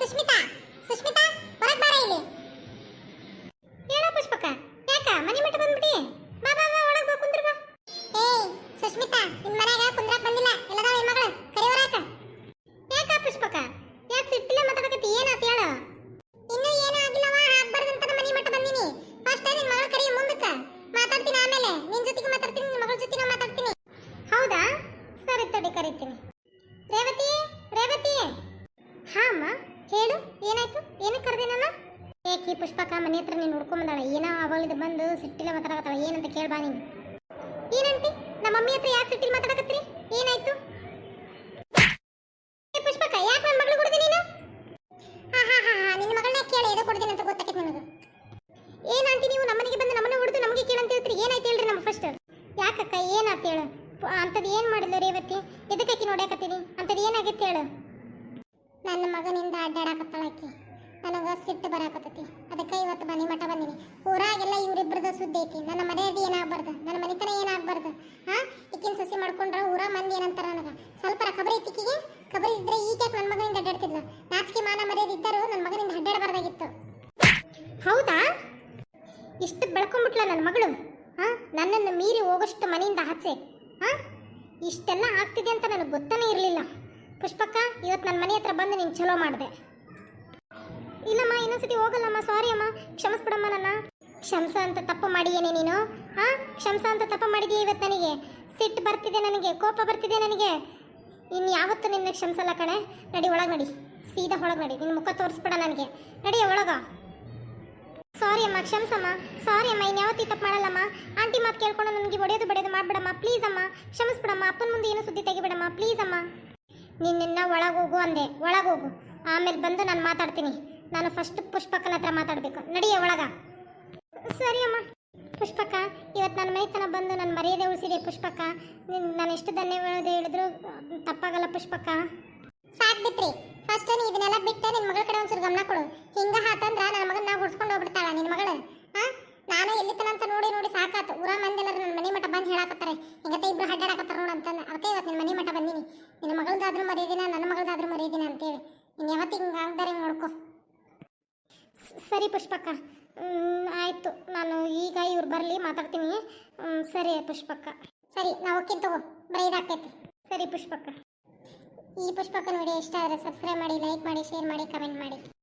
ಸುಷ್ಮಿತಾ ಸುಷ್ಮಿತಾ ಹೊರಗೆ ಬಾರ ಇಲ್ಲಿ. ಹೇಳ ಪುಷ್ಪಕ, ಯಾಕ, ಮನೆ ಮಟ್ಟ ಬಂದ್ಬಿಡಿ ಬಾ ಬಾ ಬಾ, ಒಳಗೆ ಬಾ, ಕುಂದ್ರ ಬಾ. ಏಯ್ ಸುಷ್ಮಿತಾ ನಿಮ್ಮ ಮನೆಗೆ ಕುಂದ್ರಾಕ್ ಬಂದಿಲ್ಲ. ಎಲ್ಲದಾವ ಈ ಮಗಳು? ಯಾಕ? ಪುಷ್ಪಕ? ಯಾಕ ಸಿಟ್ಟಿಲ್ಲ ಮಾತಾಡಕತ್ತಿ ಏನಾತ ಹೇಳು. ಇನ್ನೂ ಏನೂ ಆಗಿಲ್ಲವ ಆಗ್ಬಾರ್ದಂತ ನಮ್ಮ ಮನೆ ಮಟ್ಟ ಬಂದಿನಿ. ಫಸ್ಟ್ ನಿನ್ ಮಗಳ ಕರಿ ಮುಂದಕ್ಕ. ಮಾತಾಡ್ತೀನಿ ಆಮೇಲೆ. ನಿನ್ ಜೊತೆಗೆ ಮಾತಾಡ್ತೀನಿ, ನಿನ್ ಮಗಳ ಜೊತೆಗೆ ಮಾತಾಡ್ತೀನಿ. ಹೌದಾ? ಸರಿ ತಡಿ, ಕರಿತೀನಿ. ರೇವತಿ ರೇವತಿ. ಹಾ, ಅಮ್ಮ. ಹೇಳು, ಏನಾಯ್ತು? ಏನಕ್ಕೆ ಕರೆದೆ ನನ್ನ ಏಕಿ ಪುಷ್ಪಕ ಮನೆ ಹತ್ರ ನೀನು ಹುಡ್ಕೊಂಬಂದಾಳ. ಏನೋ ಅವಳಿದ ಬಂದು ಸಿಟ್ಟಿಲ್ಲ ಮಾತಾಡಕತ್ತಾಳ. ಏನಂತ ಕೇಳ್ಬಾ ನೀನು. ಏನಂತಿ ನಮ್ಮ ಮಮ್ಮಿ ಹತ್ರ ಯಾಕೆ ಸಿಟ್ಟಿಲ್ ಮಾತಾಡಕತ್ರಿ ಏನಾಯ್ತು? ಪುಷ್ಪಕ ಯಾಕೆ ನನ್ನ ಮಗಳು ಕೊಡ್ದೆ ನೀನು? ಹಾ ಹಾ ಹಾ ಹಾ, ನಿನ್ನ ಮಗಳನ್ನ ಕೇಳಿ? ಏನೋ ಕೊಡ್ತೀನಿ ಅಂತ ಗೊತ್ತಾಕೈತೆ ನನಗೆ. ಏನಂತಿ ನೀವು? ನಮ್ಮನೆಗೆ ಬಂದು ನಮ್ಮನ್ನ ಹೊಡೆದು ನಮಗೆ ಕೇಳಂತ ಹೇಳ್ತೀರಿ? ಏನಾಯ್ತು ಹೇಳ್ರಿ ನಮ್ಮ ಫಸ್ಟ್ ಯಾಕಕ್ಕ ಏನಾಯ್ತು ಹೇಳು? ಅಂಥದ್ದು ಏನು ಮಾಡಿದ್ಲು ರೇವತಿ? ಎದಕ್ಕಾಕಿ ನೋಡ್ಯಾಕತ್ತೀನಿ? ಅಂಥದ್ದು ಏನಾಗಿತ್ತು ಹೇಳು? ನನ್ನ ಮಗನಿಂದ ಅಡ್ಡಾಡಕತ್ತಾಳ ಆಕಿ. ನನಗೆ ಸಿಟ್ಟು ಬರಾಕತ್ತೈತಿ. ಅದಕ್ಕೆ ಇವತ್ತು ಮನೆ ಮಠ ಬಂದೀನಿ. ಊರಾಗೆಲ್ಲ ಇವರಿಬ್ಬರದ ಸುದ್ದಿ ಐತಿ. ನನ್ನ ಮನೆಯದು ಏನಾಗಬಾರ್ದು? ನನ್ನ ಮನೆತನ ಏನಾಗಬಾರ್ದು? ಹಾಂ? ಈಕಿನ ಸಸಿ ಮಾಡ್ಕೊಂಡ್ರೆ ಊರ ಮಂದಿ ಏನಂತಾರೆ ನನಗೆ? ಸ್ವಲ್ಪ ಖಬರಿ ಐತಿ ಈಕಿಗೆ? ಖಬರಿ ಇದ್ರೆ ಈಗ ನನ್ನ ಮಗನಿಂದ ಅಡ್ಡಾಡ್ತಿದ್ಲ? ನಾಚಿಕೆ ಮಾನ ಮರ್ಯಾದೆ ಇದ್ದರು ನನ್ನ ಮಗನಿಂದ ಅಡ್ಡಾಡಬಾರ್ದಾಗಿತ್ತು. ಹೌದಾ? ಇಷ್ಟು ಬೆಳ್ಕೊಂಡ್ಬಿಟ್ಲ ನನ್ನ ಮಗಳು. ಹಾಂ? ನನ್ನನ್ನು ಮೀರಿ ಹೋಗೋಷ್ಟು ಮನೆಯಿಂದ ಆಚೆ. ಹಾಂ? ಇಷ್ಟೆಲ್ಲ ಆಗ್ತಿದೆ ಅಂತ ನನಗೆ ಗೊತ್ತನೇ ಇರಲಿಲ್ಲ. ಪುಷ್ಪಕ್ಕ ಇವತ್ತು ನನ್ನ ಮನೆ ಹತ್ರ ಬಂದು ನಿಂಗೆ ಚಲೋ ಮಾಡಿದೆ. ಇಲ್ಲಮ್ಮ ಇನ್ನೊಂದ್ಸತಿ ಹೋಗಲ್ಲಮ್ಮ ಸಾರಿ ಅಮ್ಮ. ಕ್ಷಮಿಸ್ಬಿಡಮ್ಮ ನನ್ನ. ಕ್ಷಮಸ ಅಂತ ತಪ್ಪು ಮಾಡಿಯೇನೆ ನೀನು? ಹಾ ಕ್ಷಮಸ ಅಂತ ತಪ್ಪು ಮಾಡಿದೀಯ ಇವತ್ತು ನನಗೆ? ಸಿಟ್ಟು ಬರ್ತಿದೆ ನನಗೆ, ಕೋಪ ಬರ್ತಿದೆ ನನಗೆ. ಇನ್ನು ಯಾವತ್ತೂ ನಿನ್ನ ಕ್ಷಮಸಲ್ಲ ಕಣೆ. ನಡಿ, ಒಳಗೆ ನಡಿ. ಸೀದಾ ಒಳಗೆ ನಡಿ. ನಿನ್ನ ಮುಖ ತೋರಿಸ್ಬಿಡ ನನಗೆ. ನಡಿಯ ಒಳಗ. ಸಾರಿ ಅಮ್ಮ, ಕ್ಷಮಸಮ್ಮ. ಸಾರಿ ಅಮ್ಮ ಇನ್ಯಾವತ್ತಿ ತಪ್ಪು ಮಾಡಲ್ಲಮ್ಮ. ಆಂಟಿ ಮಾತು ಕೇಳ್ಕೊಂಡು ನನಗೆ ಹೊಡೆಯೋದು, ಬಡಿಯೋದು ಮಾಡಿಬಿಡಮ್ಮ. ಪ್ಲೀಸ್ ಅಮ್ಮ, ಕ್ಷಮಿಸ್ಬಿಡಮ್ಮ. ಅಪ್ಪನ ಮುಂದೆ ಏನು ಸುದ್ದಿ ತೆಗಿಬಿಡಮ್ಮ. ಪ್ಲೀಸ್ ಅಮ್ಮ. ನಿನ್ನ ಒಳಗೆ ಹೋಗು ಅಂದೆ. ಒಳಗೆ ಹೋಗು ಆಮೇಲೆ ಬಂದು ನಾನು ಮಾತಾಡ್ತೀನಿ. ನಾನು ಫಸ್ಟ್ ಪುಷ್ಪಕ್ಕನ ಹತ್ರ ಮಾತಾಡಬೇಕು. ನಡಿಯ ಒಳಗ. ಸರಿ ಅಮ್ಮ. ಪುಷ್ಪಕ ಇವತ್ತು ನನ್ನ ಮನೆತನ ಬಂದು ನನ್ನ ಮರ್ಯಾದೆ ಉಳಿಸಿದೆ ಪುಷ್ಪಕ ನಿನ್- ನಾನು ಎಷ್ಟು ಧನ್ಯವಾದ ಹೇಳಿದ್ರು, ತಪ್ಪಾಗಲ್ಲ ಪುಷ್ಪಕ ಸಾಕ್ ಬಿಟ್ರಿ. ಫಸ್ಟ್ ನೀ ಇದನ್ನೆಲ್ಲ ಬಿಟ್ಟು ನಿನ್ನ ಮಗಳ ಕಡೆ ಒಂಚೂರು ಗಮನ ಕೊಡು. ಹಿಂಗ ಹಾತಂದ್ರೆ ನನ್ನ ಮಗನ ನಾವು ಹುಡ್ಸ್ಕೊಂಡು ಹೋಗ್ಬಿಡ್ತಾಳ ನಿನ್ನ ಮಗಳು ಹಾ ನಾನು ಎಲ್ಲಿ ತನ ಅಂತ ನೋಡಿ ನೋಡಿ ಸಾಕಾತು ಊರ ಮಂದಿ ಎಲ್ಲರೂ ನನ್ನ ಮನೆ ಮಠ ಬಂದು ಹೇಳಾಕತ್ತಾರೆ ಹಿಂಗತ್ತೆ ಇಬ್ರು ಅಡ್ಡಾಡಕತ್ತಾರ ನೋಡು ಅಂತ ಅದಕ್ಕೆ ಇವತ್ತು ನಿನ್ನ ಮನೆ ಮಠ ಬಂದೀನಿ ನಿನ್ನ ಮಗಳದಾದ್ರೂ ಮರೀದಿನ, ನನ್ನ ಮಗಳದಾದ್ರೂ ಮರೀದಿನ ಅಂತೇಳಿ. ನೀನು ಯಾವತ್ತು ಹಿಂಗೆ ಆಗ್ದಾರೆ ನೋಡ್ಕೊ. ಸರಿ ಪುಷ್ಪಕ್ಕ. ಆಯಿತು ಆಯ್ತು. ನಾನು ಈಗ ಇವ್ರು ಬರಲಿ, ಮಾತಾಡ್ತೀನಿ. ಸರಿ ಪುಷ್ಪಕ್ಕ. ಸರಿ, ನಾವು ಓಕೆ ತಗೋ. ಬರೀ ಇದಾಗ್ತೈತಿ. ಸರಿ ಪುಷ್ಪಕ್ಕ. ಈ ಪುಷ್ಪಕ್ಕ ನೋಡಿ ಇಷ್ಟ ಆದರೆ ಸಬ್ಸ್ಕ್ರೈಬ್ ಮಾಡಿ ಲೈಕ್ ಮಾಡಿ ಶೇರ್ ಮಾಡಿ ಕಮೆಂಟ್ ಮಾಡಿ.